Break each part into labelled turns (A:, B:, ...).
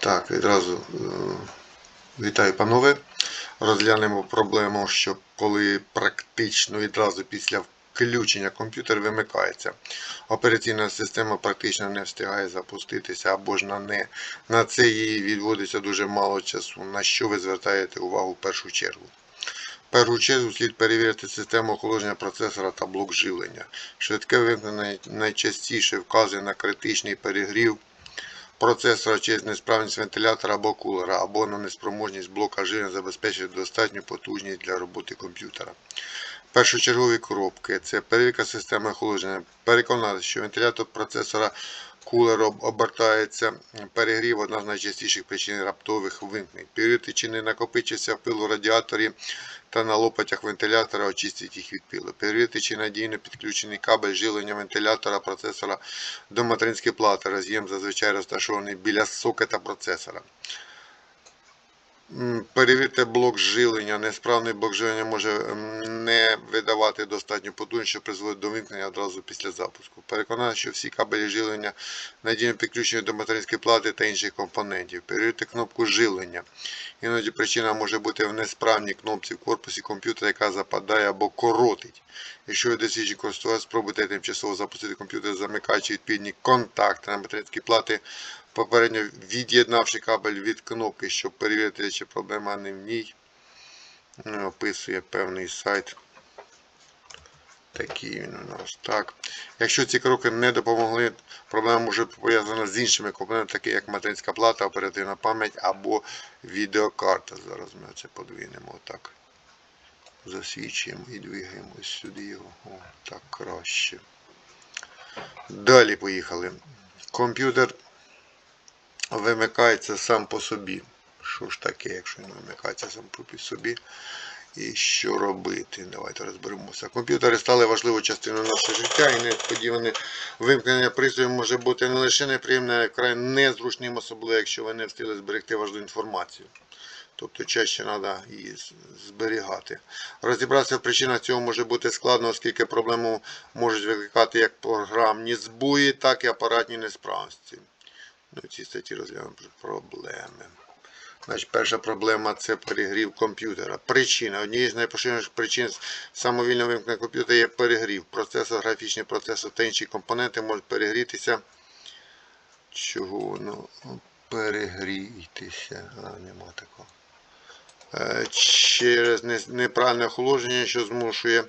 A: Так, відразу е, вітаю, панове. Розглянемо проблему, що коли практично відразу після включення комп'ютер вимикається. Операційна система практично не встигає запуститися або ж на не. На це їй відводиться дуже мало часу. На що ви звертаєте увагу в першу чергу? В першу чергу слід перевірити систему охолодження процесора та блок живлення. Швидке вимкнення найчастіше вказує на критичний перегрів процесора через несправність вентилятора або кулера, або на неспроможність блока живлення забезпечити достатню потужність для роботи комп'ютера. Першочергові коробки це перевірка системи охолодження. Переконатися, що вентилятор процесора кулер обертається. Перегрів одна з найчастіших причин раптових вимкнень. Перевірити, чи не накопичився пил у радіаторі та на лопатях вентилятора очистить їх від пилу. Перевірити, чи надійно підключений кабель живлення вентилятора процесора до материнської плати. Роз'єм зазвичай розташований біля сокета процесора. Перевірте блок живлення. Несправний блок живлення може не видавати достатньо потужність, що призводить до вимкнення одразу після запуску. Переконати, що всі кабелі живлення надійно підключені до материнської плати та інших компонентів. Перевірте кнопку живлення. Іноді причина може бути в несправній кнопці в корпусі комп'ютера, яка западає або коротить. Якщо ви досвідчий користувач, спробуйте тимчасово запустити комп'ютер, замикаючи відповідні контакти на материнській плати, попередньо від'єднавши кабель від кнопки, щоб перевірити, чи проблема не в ній. Ну, Описує певний сайт. Такий він у нас. Так. Якщо ці кроки не допомогли, проблема може пов'язана з іншими компонентами, такі як материнська плата, оперативна пам'ять або відеокарта. Зараз ми це подвинемо так. Засвідчуємо і двигаємо сюди його. О, так краще. Далі поїхали. Комп'ютер вимикається сам по собі. Що ж таке, якщо він вимикається сам по собі? І що робити? Давайте розберемося. Комп'ютери стали важливою частиною нашого життя і несподіване вимкнення пристрою може бути не лише неприємним, а вкрай незручним, особливо якщо ви не встигли зберегти важливу інформацію. Тобто чаще треба її зберігати. Розібратися в причинах цього може бути складно, оскільки проблему можуть викликати як програмні збої, так і апаратні несправності. Ну, в статті розглянемо проблеми. Значить, перша проблема це перегрів комп'ютера. Причина. Однією з найпоширеніших причин самовільного вимкнення комп'ютера є перегрів. Процесор, графічний процесор та інші компоненти можуть перегрітися. Чого воно перегрітися? А, нема такого. Е, Через не- неправильне охолодження, що змушує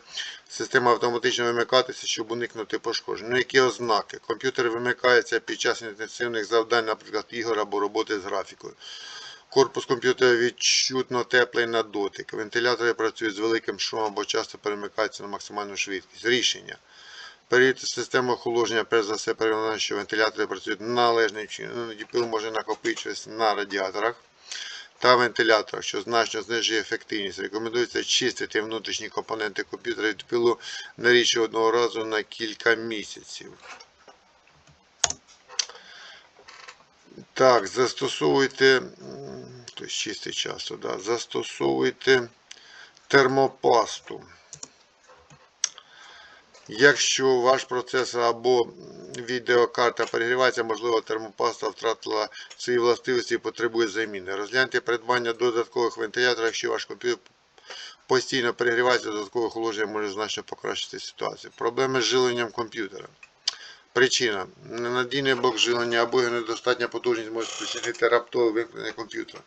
A: систему автоматично вимикатися, щоб уникнути пошкоджень. Ну, які ознаки? Комп'ютер вимикається під час інтенсивних завдань, наприклад, ігор або роботи з графікою. Корпус комп'ютера відчутно теплий на дотик. Вентилятори працюють з великим шумом або часто перемикаються на максимальну швидкість. Рішення. Перевірити систему охолодження, перш за все, переконати, що вентилятори працюють належним чином. Іноді пил може накопичуватися на радіаторах та вентиляторах, що значно знижує ефективність. Рекомендується чистити внутрішні компоненти комп'ютера від пилу на річ одного разу на кілька місяців. Так, застосовуйте, тобто чистий часу, да, застосовуйте термопасту. Якщо ваш процесор або відеокарта перегрівається, можливо, термопаста втратила свої властивості і потребує заміни. Розгляньте придбання додаткових вентиляторів, якщо ваш комп'ютер постійно перегрівається, додаткове охолодження може значно покращити ситуацію. Проблеми з жиленням комп'ютера. Причина. Ненадійний блок живлення або його недостатня потужність може спричинити раптове вимкнення комп'ютера.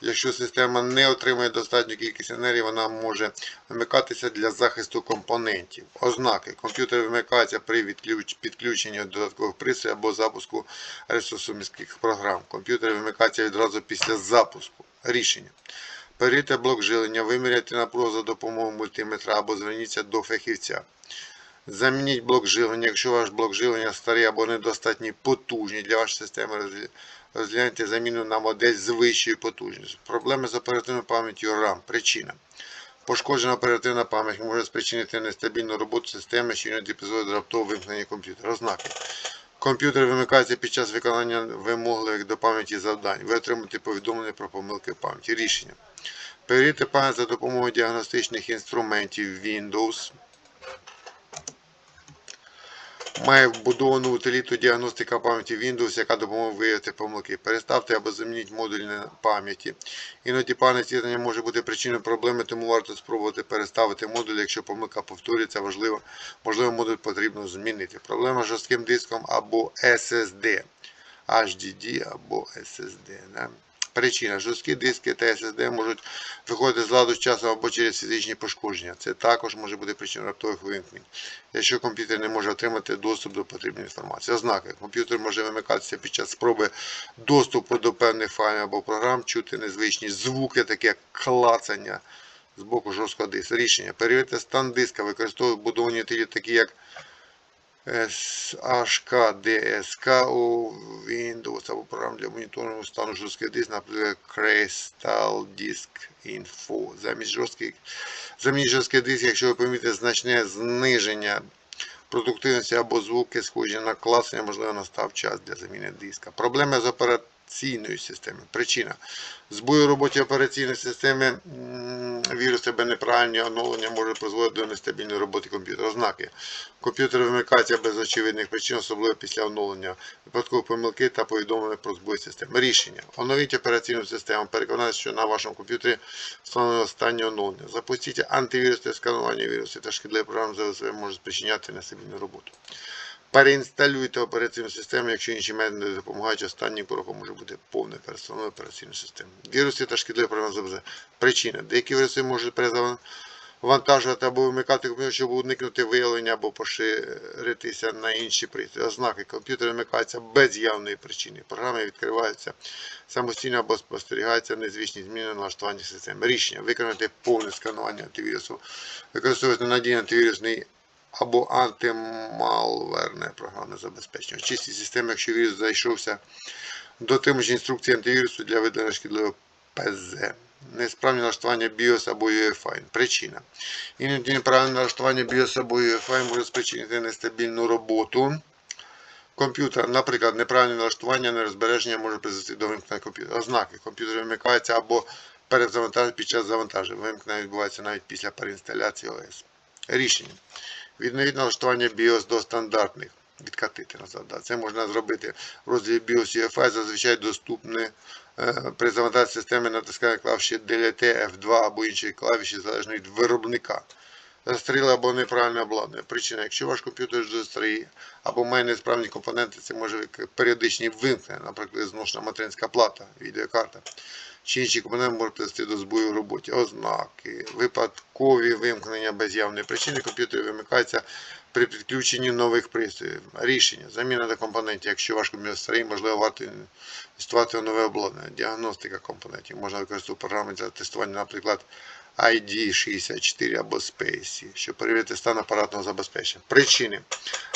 A: Якщо система не отримує достатню кількість енергії, вона може вимикатися для захисту компонентів. Ознаки. Комп'ютер вимикається при підключенні додаткових пристроїв або запуску ресурсоміських програм. Комп'ютер вимикається відразу після запуску. Рішення. Перейте блок живлення, виміряйте напругу за допомогою мультиметра або зверніться до фахівця. Замініть блок живлення, якщо ваш блок живлення старий або недостатньо потужний для вашої системи. Розгляньте заміну на модель з вищою потужністю. Проблеми з оперативною пам'яттю RAM. Причина. Пошкоджена оперативна пам'ять може спричинити нестабільну роботу системи, що іноді призводить до раптового вимкнення комп'ютера. Ознаки. Комп'ютер вимикається під час виконання вимогливих до пам'яті завдань. Ви отримаєте повідомлення про помилки пам'яті. Рішення. Перевірте пам'ять за допомогою діагностичних інструментів Windows. Має вбудовану утиліту діагностика пам'яті Windows, яка допоможе виявити помилки. Переставте або замініть модуль на пам'яті. Іноді пам'ять з'єднання може бути причиною проблеми, тому варто спробувати переставити модуль, якщо помилка повторюється, важливо, можливо, модуль потрібно змінити. Проблема з жорстким диском або SSD. HDD або SSD. Да? Причина. Жорсткі диски та SSD можуть виходити з ладу з часом або через фізичні пошкодження. Це також може бути причиною раптових вимкнень, якщо комп'ютер не може отримати доступ до потрібної інформації. Ознаки. Комп'ютер може вимикатися під час спроби доступу до певних файлів або програм, чути незвичні звуки, такі як клацання з боку жорсткого диска. Рішення. Перевірте стан диска, використовують будовані тілі, такі як HKDSK у Windows або програм для моніторингу стану жорстких дисків, наприклад, Crystal Disk Info. Замість жорстких, замість жорстких дисків, якщо ви помітите значне зниження продуктивності або звуки, схожі на класення, можливо, настав час для заміни диска. Проблеми з операційною системою. Причина. Збої у роботі операційної системи віруси або неправильні оновлення можуть призводити до нестабільної роботи комп'ютера. Ознаки. Комп'ютер вимикається без очевидних причин, особливо після оновлення, випадкові помилки та повідомлення про збой системи. Рішення. Оновіть операційну систему. Переконайтеся, що на вашому комп'ютері встановлено останнє оновлення. Запустіть антивірусне сканування вірусів та шкідливі програми ЗВС можуть спричиняти нестабільну роботу. Переінсталюйте операційну систему, якщо інші методи допомагають, останнім кроком може бути повне перестановлення операційної системи. Віруси та шкідливі програми ЗВС. Причина. Деякі віруси можуть перезавантажувати або вимикати комп'ютер, щоб уникнути виявлення або поширитися на інші пристрої. Ознаки. Комп'ютер вимикається без явної причини. Програми відкриваються самостійно або спостерігаються незвичні зміни на налаштуванні системи. Рішення. Виконати повне сканування антивірусу. Використовувати надійний антивірусний або антималверне програмне забезпечення. Чисті системи, якщо вірус зайшовся дотримуючи інструкції антивірусу для видалення шкідливого ПЗ. Несправні налаштування BIOS або UEFI. Причина. Іноді неправильне налаштування BIOS або UEFI може спричинити нестабільну роботу комп'ютера. Наприклад, неправильне налаштування нерозбереження може призвести до вимкнення комп'ютера. Ознаки. Комп'ютер вимикається або перезавантажується під час завантаження. Вимкнення відбувається навіть після переінсталяції ОС. Рішення. Відновіть налаштування BIOS до стандартних. Відкатити назад. Да. Це можна зробити в розділі BIOS UEFI, зазвичай доступне при завантаженні системи натискання клавіші DLT, F2 або інші клавіші залежно від виробника. Застріли або неправильне обладнання. Причина, якщо ваш комп'ютер застрій або має несправні компоненти, це може періодичні вимкнення, наприклад, зношена материнська плата, відеокарта. Чи інші компоненти можуть привести до збою в роботі. Ознаки, випадкові вимкнення без явної причини комп'ютер вимикається при підключенні нових пристроїв. Рішення. Заміна до компонентів. Якщо ваш комп'ютер старий, можливо, варто нове обладнання. Діагностика компонентів. Можна використовувати програми для тестування, наприклад, ID64 або SPACE, щоб перевірити стан апаратного забезпечення. Причини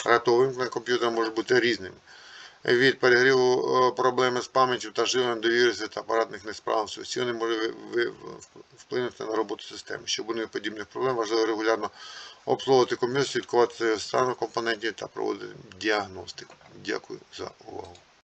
A: ратовим на комп'ютера можуть бути різними. Від перегріву е, проблеми з пам'яттю та живлення до вірусів та апаратних несправностей. Всі вони можуть вплинути на роботу системи. Щоб у подібних проблем, важливо регулярно обслуговувати комп'ютер, слідкувати за станом компонентів та проводити діагностику. Дякую за увагу.